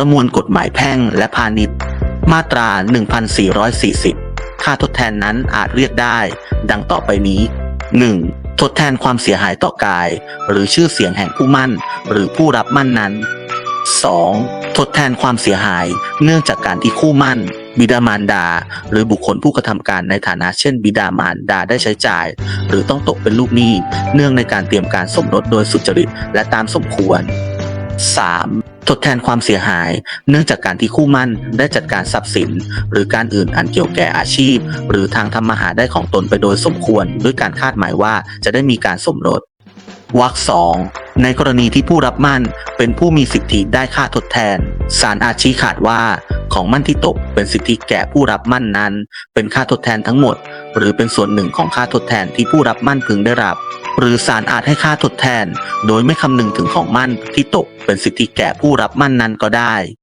ประมวลกฎหมายแพ่งและพาณิชย์ มาตรา 1440 ค่าทดแทนนั้นอาจเรียกได้ ดังต่อไปนี้ 1. ทดแทนความเสียหายต่อกาย หรือชื่อเสียงแห่งผู้มั่น หรือผู้รับมั่นนั้น 2. ทดแทนความเสียหายเนื่องจากการที่คู่มั่น บิดามารดา หรือบุคคลผู้กระทำการในฐานะเช่น บิดามารดาได้ใช้จ่าย หรือต้องตกเป็นลูกหนี้ เนื่องในการเตรียมการสมรสโดยสุจริตและตามสมควร 3. ทดแทนความเสียหาย เนื่องจากการที่คู่มั่นได้จัดการทรัพย์สิน หรือการอื่นอันเกี่ยวแก่อาชีพ หรือทางทำมาหาได้ของตนไปโดยสมควร ด้วยการคาดหมายว่าจะได้มีการสมรสวรรคสองในกรณีที่ผู้รับมั่นเป็นผู้มีสิทธิได้ค่าทดแทนศาลอาจชี้ขาดว่า ของมั่นที่ตกเป็นสิทธิแก่ผู้รับมั่นนั้น เป็นค่าทดแทนทั้งหมด หรือเป็นส่วนหนึ่งของค่าทดแทนที่ผู้รับมั่นพึงได้รับ หรือศาลอาจให้ค่าทดแทน โดยไม่คำนึงถึงของมั่นที่ตกเป็นสิทธิแก่ผู้รับมั่นนั้นก็ได้